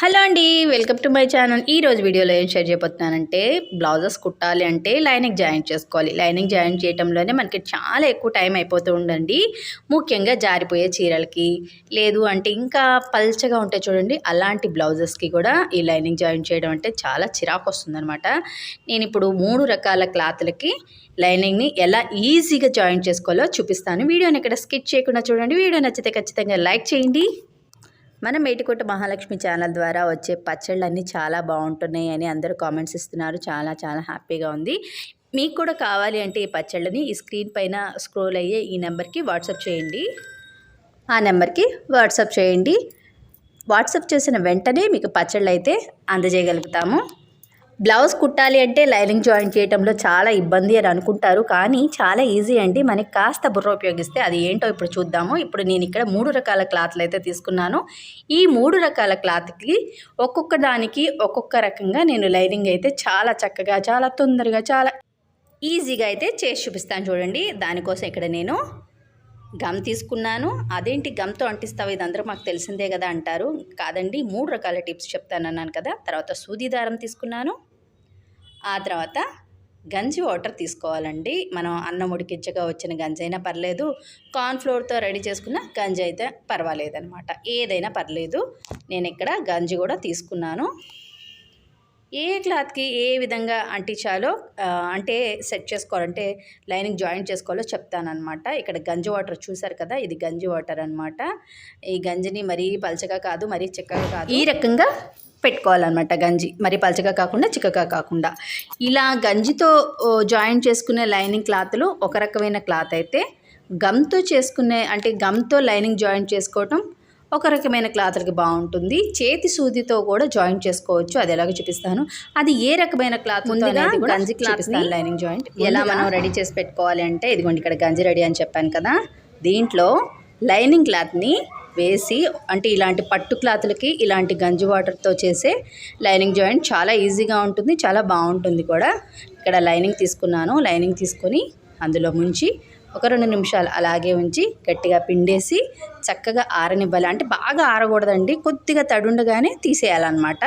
Hello అండి welcome to my channel. ఈ రోజు వీడియోలో ఏం షేర్ చేయబోతున్నానంటే బ్లౌజెస్ కుట్టాలి అంటే లైనింగ్ జాయిన్ చేసుకోవాలి. లైనింగ్ జాయిన్ చేయడంలోనే మనకి చాలా ఎక్కువ టైం అయిపోతూ ఉండండి ముఖ్యంగా జారిపోయే చీరలకి లేదు అంటే ఇంకా పల్చగా ఉంటాయి చూడండి అలాంటి బ్లౌజెస్కి కూడా ఈ లైనింగ్ జాయిన్ చేయడం అంటే చాలా చిరాకు వస్తుందన్నమాట. నేను ఇప్పుడు మూడు రకాల క్లాత్లకి లైనింగ్ని ఎలా ఈజీగా జాయిన్ చేసుకోవాలో చూపిస్తాను. వీడియోని ఇక్కడ స్కిప్ చేయకుండా చూడండి. వీడియో నచ్చితే ఖచ్చితంగా లైక్ చేయండి. మన మేటికోట మహాలక్ష్మి ఛానల్ ద్వారా వచ్చే పచ్చళ్ళన్నీ చాలా బాగుంటున్నాయి అని అందరూ కామెంట్స్ ఇస్తున్నారు. చాలా చాలా హ్యాపీగా ఉంది. మీకు కూడా కావాలి అంటే ఈ పచ్చళ్ళని ఈ స్క్రీన్ పైన స్క్రోల్ అయ్యే ఈ నెంబర్కి వాట్సాప్ చేయండి. ఆ నెంబర్కి వాట్సాప్ చేయండి. వాట్సాప్ చేసిన వెంటనే మీకు పచ్చళ్ళు అయితే అందజేయగలుగుతాము. బ్లౌజ్ కుట్టాలి అంటే లైనింగ్ జాయిన్ చేయడంలో చాలా ఇబ్బంది అని అనుకుంటారు. కానీ చాలా ఈజీ అండి. మనకి కాస్త బుర్ర ఉపయోగిస్తే అది ఏంటో ఇప్పుడు చూద్దాము. ఇప్పుడు నేను ఇక్కడ మూడు రకాల క్లాత్లు అయితే తీసుకున్నాను. ఈ మూడు రకాల క్లాత్కి ఒక్కొక్క దానికి ఒక్కొక్క రకంగా నేను లైనింగ్ అయితే చాలా చక్కగా చాలా తొందరగా చాలా ఈజీగా అయితే చేసి చూపిస్తాను చూడండి. దానికోసం ఇక్కడ నేను గమ్ తీసుకున్నాను. అదేంటి గమ్తో అంటిస్తావు ఇది అందరూ మాకు తెలిసిందే కదా అంటారు. కాదండి మూడు రకాల టిప్స్ చెప్తాను అన్నాను కదా. తర్వాత సూది దారం తీసుకున్నాను. ఆ తర్వాత గంజి వాటర్ తీసుకోవాలండి. మనం అన్నం ఉడికించగా వచ్చిన గంజి అయినా పర్లేదు కార్న్ఫ్లోర్తో రెడీ చేసుకున్న గంజి అయితే పర్వాలేదనమాట ఏదైనా పర్లేదు. నేను ఇక్కడ గంజి కూడా తీసుకున్నాను. ఏ క్లాత్కి ఏ విధంగా అంటించాలో అంటే సెట్ చేసుకోవాలంటే లైనింగ్ జాయింట్ చేసుకోవాలో చెప్తానమాట ఇక్కడ గంజి వాటర్ చూసారు కదా ఇది గంజి వాటర్ అనమాట ఈ గంజిని మరీ పలచగా కాదు మరీ చిక్కగా కాదు. ఈ రకంగా పెట్టుకోవాలన్నమాట గంజి. మరి పలచగా కాకుండా చిక్కగా కాకుండా. ఇలా గంజితో జాయిన్ జాయింట్ చేసుకునే లైనింగ్ క్లాత్లు ఒక రకమైన క్లాత్ అయితే గమ్తో చేసుకునే అంటే గమ్తో లైనింగ్ జాయింట్ చేసుకోవటం ఒక రకమైన క్లాత్లకి బాగుంటుంది. చేతి సూదితో కూడా జాయింట్ చేసుకోవచ్చు. అది ఎలాగో చూపిస్తాను. అది ఏ రకమైన క్లాత్ ముందుగా గంజి క్లాత్ లైనింగ్ జాయింట్. ఎలా మనం రెడీ చేసి పెట్టుకోవాలి అంటే ఇదిగోండి ఇక్కడ గంజి రెడీ అని చెప్పాను కదా. దీంట్లో లైనింగ్ క్లాత్ని వేసి అంటే ఇలాంటి పట్టు క్లాత్లకి ఇలాంటి గంజి వాటర్తో చేసే లైనింగ్ జాయింట్ చాలా ఈజీగా ఉంటుంది చాలా బాగుంటుంది కూడా. ఇక్కడ లైనింగ్ తీసుకున్నాను. లైనింగ్ తీసుకొని అందులో ముంచి ఒక రెండు నిమిషాలు అలాగే ఉంచి గట్టిగా పిండేసి చక్కగా ఆరనివ్వాలి. అంటే బాగా ఆరకూడదండి. కొద్దిగా తడుండగానే తీసేయాలన్నమాట.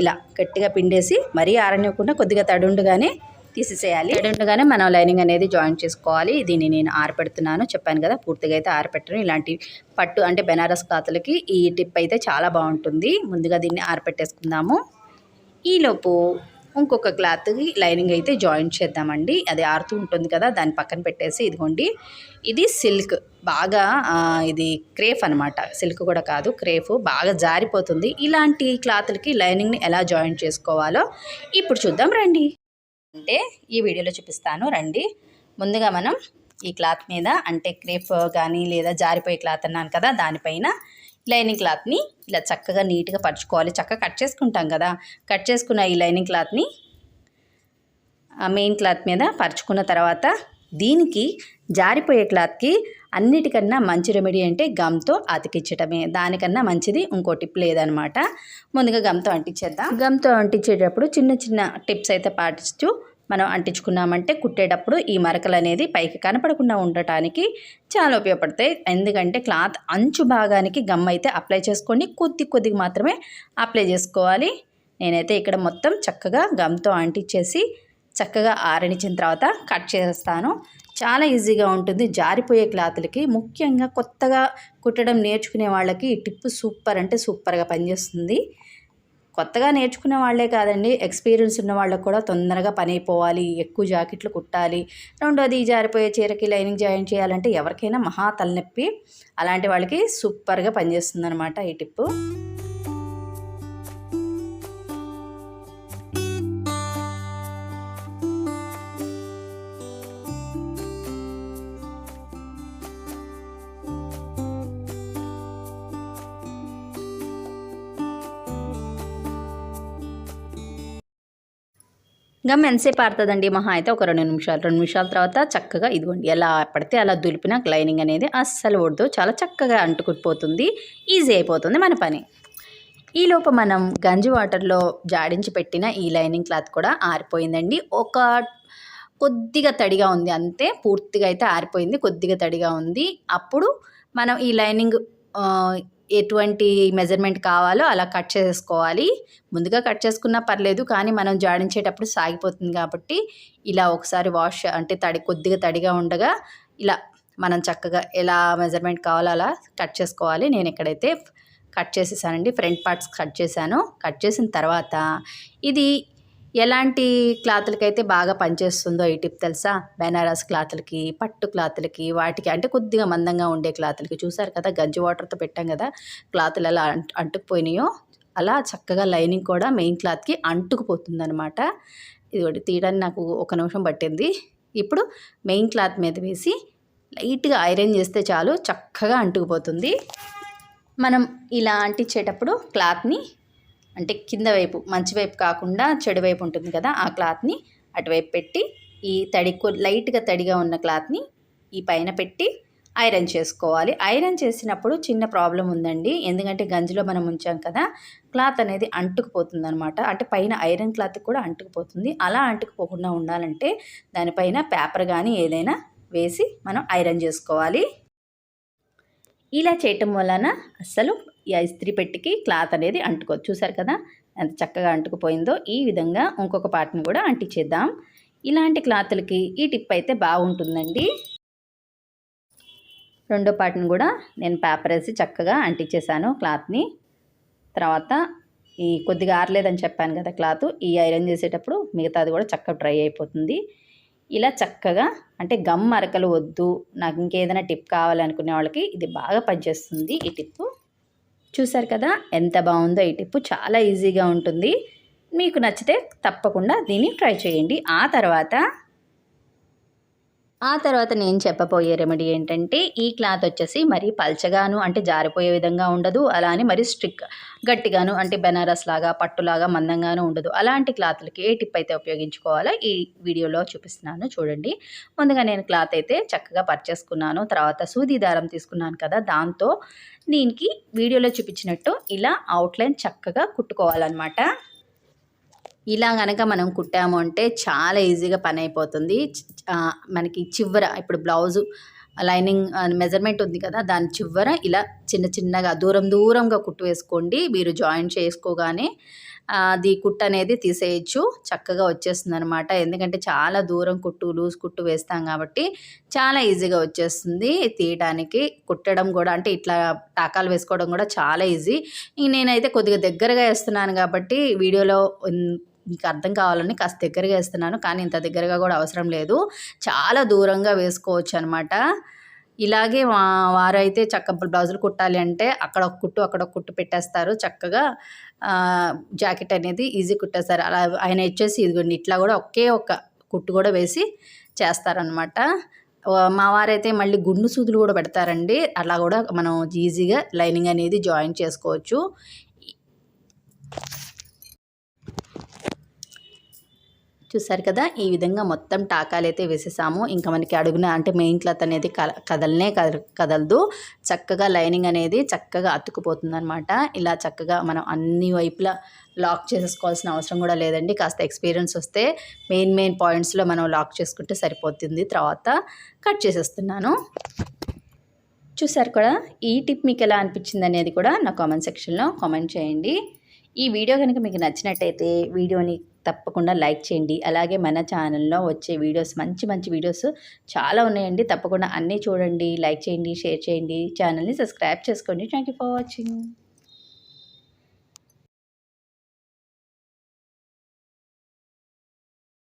ఇలా గట్టిగా పిండేసి మరీ ఆరనివ్వకుండా కొద్దిగా తడుండగానే తీసేసేయాలి. తడుండగానే మనం లైనింగ్ అనేది జాయిన్ చేసుకోవాలి. దీన్ని నేను ఆరపెడుతున్నాను. చెప్పాను కదా పూర్తిగా అయితే ఆరపెట్టను. ఇలాంటి పట్టు అంటే బెనారస్ క్లాతులకి ఈ టిప్ అయితే చాలా బాగుంటుంది. ముందుగా దీన్ని ఆరపెట్టేసుకుందాము. ఈలోపు ఇంకొక క్లాత్కి లైనింగ్ అయితే జాయిన్ చేద్దామండి. అది ఆరుతూ ఉంటుంది కదా దాన్ని పక్కన పెట్టేసి ఇదిగోండి. ఇది సిల్క్. బాగా ఇది క్రేఫ్ అనమాట సిల్క్ కూడా కాదు క్రేఫ్. బాగా జారిపోతుంది. ఇలాంటి క్లాత్లకి లైనింగ్ని ఎలా జాయిన్ చేసుకోవాలో ఇప్పుడు చూద్దాం రండి. అంటే ఈ వీడియోలో చూపిస్తాను. రండి. ముందుగా మనం ఈ క్లాత్ మీద అంటే క్రేఫ్ కానీ లేదా జారిపోయే క్లాత్ అన్నాను కదా దానిపైన లైనింగ్ క్లాత్ని ఇలా చక్కగా నీట్గా పరుచుకోవాలి. చక్కగా కట్ చేసుకుంటాం కదా. కట్ చేసుకున్న ఈ లైనింగ్ క్లాత్ని ఆ మెయిన్ క్లాత్ మీద పరుచుకున్న తర్వాత దీనికి జారిపోయే క్లాత్కి అన్నిటికన్నా మంచి రెమెడీ అంటే గమ్తో అతికించటమే. దానికన్నా మంచిది ఇంకో టిప్ లేదనమాట. ముందుగా గమ్తో అంటించేద్దాం. గమ్తో అంటించేటప్పుడు చిన్న చిన్న టిప్స్ అయితే పాటిస్తూ మనం అంటించుకున్నామంటే కుట్టేటప్పుడు ఈ మరకలు అనేది పైకి కనపడకుండా ఉండటానికి చాలా ఉపయోగపడతాయి. ఎందుకంటే క్లాత్ అంచు భాగానికి గమ్ అయితే అప్లై చేసుకోండి. కొద్ది కొద్దిగా మాత్రమే అప్లై చేసుకోవాలి. నేనైతే ఇక్కడ మొత్తం చక్కగా గమ్తో అంటించేసి చక్కగా ఆరనిచ్చిన తర్వాత కట్ చేస్తాను. చాలా ఈజీగా ఉంటుంది. జారిపోయే క్లాతులకి ముఖ్యంగా కొత్తగా కుట్టడం నేర్చుకునే వాళ్ళకి ఈ టిప్ సూపర్ అంటే సూపర్గా పనిచేస్తుంది. కొత్తగా నేర్చుకునే వాళ్ళే కాదండి. ఎక్స్పీరియన్స్ ఉన్న వాళ్ళకు కూడా తొందరగా పని అయిపోవాలి. ఎక్కువ జాకెట్లు కుట్టాలి. రెండోది జారిపోయే చీరకి లైనింగ్ జాయిన్ చేయాలంటే ఎవరికైనా మహా తలనొప్పి అలాంటి వాళ్ళకి సూపర్గా పనిచేస్తుంది అనమాట ఈ టిప్పు. గమ్ ఎంతసేపు ఆడుతుందండి మహా? అయితే ఒక రెండు నిమిషాలు. రెండు నిమిషాల తర్వాత చక్కగా ఇదిగోండి ఎలా పడితే అలా దులిపిన లైనింగ్ అనేది అస్సలు ఉడదు చాలా చక్కగా అంటుకుపోతుంది. ఈజీ అయిపోతుంది మన పని. ఈలోపు మనం గంజి వాటర్లో జాడించి పెట్టిన ఈ లైనింగ్ క్లాత్ కూడా ఆరిపోయిందండి. ఒక కొద్దిగా తడిగా ఉంది అంతే. పూర్తిగా అయితే ఆరిపోయింది. కొద్దిగా తడిగా ఉంది. అప్పుడు మనం ఈ లైనింగ్ ఎటువంటి మెజర్మెంట్ కావాలో అలా కట్ చేసుకోవాలి. ముందుగా కట్ చేసుకున్నా పర్లేదు కానీ మనం జాడించేటప్పుడు సాగిపోతుంది కాబట్టి ఇలా ఒకసారి వాష్ అంటే తడి కొద్దిగా తడిగా ఉండగా ఇలా మనం చక్కగా ఎలా మెజర్మెంట్ కావాలో అలా కట్ చేసుకోవాలి. నేను ఇక్కడైతే కట్ చేసేసానండి. ఫ్రంట్ పార్ట్స్ కట్ చేశాను. కట్ చేసిన తర్వాత ఇది ఎలాంటి క్లాతులకైతే బాగా పనిచేస్తుందో ఈ టిప్ తెలుసా? బెనారస్ క్లాతులకి పట్టు క్లాతులకి వాటికి అంటే కొద్దిగా మందంగా ఉండే క్లాతులకి. చూసారు కదా గంజి వాటర్తో పెట్టాం కదా క్లాతులు ఎలా అంటుకుపోయినాయో అలా చక్కగా లైనింగ్ కూడా మెయిన్ క్లాత్కి అంటుకుపోతుంది అనమాట ఇది తీయడానికి నాకు ఒక నిమిషం పట్టింది. ఇప్పుడు మెయిన్ క్లాత్ మీద వేసి లైట్గా ఐరన్ చేస్తే చాలు చక్కగా అంటుకుపోతుంది. మనం ఇలా అంటించేటప్పుడు క్లాత్ని అంటే కింద వైపు మంచి వైపు కాకుండా చెడు వైపు ఉంటుంది కదా ఆ క్లాత్ని అటువైపు పెట్టి ఈ తడి లైట్గా తడిగా ఉన్న క్లాత్ని ఈ పైన పెట్టి ఐరన్ చేసుకోవాలి. ఐరన్ చేసినప్పుడు చిన్న ప్రాబ్లం ఉందండి. ఎందుకంటే గంజిలో మనం ఉంచాం కదా క్లాత్ అనేది అంటుకుపోతుంది అనమాట అంటే పైన ఐరన్ క్లాత్ కూడా అంటుకుపోతుంది. అలా అంటుకుపోకుండా ఉండాలంటే దానిపైన పేపర్ కానీ ఏదైనా వేసి మనం ఐరన్ చేసుకోవాలి. ఇలా చేయటం వలన అస్సలు ఈ ఇస్త్రీ పెట్టికి క్లాత్ అనేది అంటుకోవచ్చు. చూసారు కదా? ఎంత చక్కగా అంటుకుపోయిందో. ఈ విధంగా ఇంకొక పార్ట్ని కూడా అంటించేద్దాం ఇలాంటి క్లాతులకి ఈ టిప్ అయితే బాగుంటుందండి. రెండో పార్ట్ని కూడా నేను పేపర్ వేసి చక్కగా అంటించేసాను క్లాత్ని. తర్వాత ఈ కొద్దిగా ఆరలేదని చెప్పాను కదా క్లాత్. ఈ ఐరన్ చేసేటప్పుడు మిగతాది కూడా చక్కగా డ్రై అయిపోతుంది. ఇలా చక్కగా అంటే గమ్ మరకలు వద్దు. నాకు ఇంకేదైనా టిప్ కావాలనుకునే వాళ్ళకి ఇది బాగా పనిచేస్తుంది ఈ టిప్పు. చూసారు కదా ఎంత బాగుందో ఈ టిప్పు. చాలా ఈజీగా ఉంటుంది. మీకు నచ్చితే తప్పకుండా దీన్ని ట్రై చేయండి. ఆ తర్వాత ఆ తర్వాత నేను చెప్పబోయే రెమెడీ ఏంటంటే ఈ క్లాత్ వచ్చేసి మరీ పల్చగాను అంటే జారిపోయే విధంగా ఉండదు. అలా అని మరీ స్ట్రిక్ గట్టిగాను అంటే బెనారస్ లాగా పట్టులాగా మందంగాను ఉండదు. అలాంటి క్లాత్లకి ఏ టిప్ అయితే ఉపయోగించుకోవాలో ఈ వీడియోలో చూపిస్తున్నాను చూడండి. ముందుగా నేను క్లాత్ అయితే చక్కగా పర్చేసుకున్నాను. తర్వాత సూది దారం తీసుకున్నాను కదా దాంతో దీనికి వీడియోలో చూపించినట్టు ఇలా అవుట్లైన్ చక్కగా కుట్టుకోవాలన్నమాట. ఇలా కనుక మనం కుట్టాము అంటే చాలా ఈజీగా పని అయిపోతుంది. మనకి చివర ఇప్పుడు బ్లౌజు లైనింగ్ మెజర్మెంట్ ఉంది కదా దాని చివర ఇలా చిన్న చిన్నగా దూరం దూరంగా కుట్టు వేసుకోండి. మీరు జాయిన్ చేసుకోగానే అది కుట్టు అనేది తీసేయచ్చు. చక్కగా వచ్చేస్తుంది అనమాట ఎందుకంటే చాలా దూరం కుట్టు లూజ్ కుట్టు వేస్తాం కాబట్టి చాలా ఈజీగా వచ్చేస్తుంది తీయడానికి కుట్టడం కూడా అంటే ఇట్లా టాకాలు వేసుకోవడం కూడా చాలా ఈజీ. నేనైతే కొద్దిగా దగ్గరగా వేస్తున్నాను కాబట్టి వీడియోలో మీకు అర్థం కావాలని కాస్త దగ్గరగా వేస్తున్నాను కానీ ఇంత దగ్గరగా కూడా అవసరం లేదు. చాలా దూరంగా వేసుకోవచ్చు అనమాట ఇలాగే వారైతే చక్క బ్లౌజులు కుట్టాలి అంటే అక్కడ ఒక కుట్టు అక్కడ ఒక కుట్టు పెట్టేస్తారు. చక్కగా జాకెట్ అనేది ఈజీ కుట్టేస్తారు. అలా ఆయన వచ్చేసి ఇదిగోండి ఇట్లా కూడా ఒకే ఒక కుట్టు కూడా వేసి చేస్తారనమాట మా వారైతే మళ్ళీ గుండు సూదులు కూడా పెడతారండి. అలా కూడా మనం ఈజీగా లైనింగ్ అనేది జాయిన్ చేసుకోవచ్చు. చూసారు కదా ఈ విధంగా మొత్తం టాకాలు అయితే వేసేసాము. ఇంకా మనకి అడుగున అంటే మెయిన్ క్లాత్ అనేది కదలనే కదలదు. చక్కగా లైనింగ్ అనేది చక్కగా అతుక్కుపోతుందనమాట ఇలా చక్కగా మనం అన్ని వైపులా లాక్ చేసుకోవాల్సిన అవసరం కూడా లేదండి. కాస్త ఎక్స్పీరియన్స్ వస్తే మెయిన్ మెయిన్ పాయింట్స్లో మనం లాక్ చేసుకుంటే సరిపోతుంది. తర్వాత కట్ చేసేస్తున్నాను. చూసారు కూడా ఈ టిప్ మీకు ఎలా అనిపించింది అనేది కూడా నా కామెంట్ సెక్షన్లో కామెంట్ చేయండి. ఈ వీడియో కనుక మీకు నచ్చినట్టయితే వీడియోని తప్పకుండా లైక్ చేయండి. అలాగే మన ఛానల్లో వచ్చే వీడియోస్ మంచి మంచి వీడియోస్ చాలా ఉన్నాయండి. తప్పకుండా అన్నీ చూడండి లైక్ చేయండి షేర్ చేయండి. ఛానల్ని సబ్స్క్రైబ్ చేసుకోండి. Thank for watching.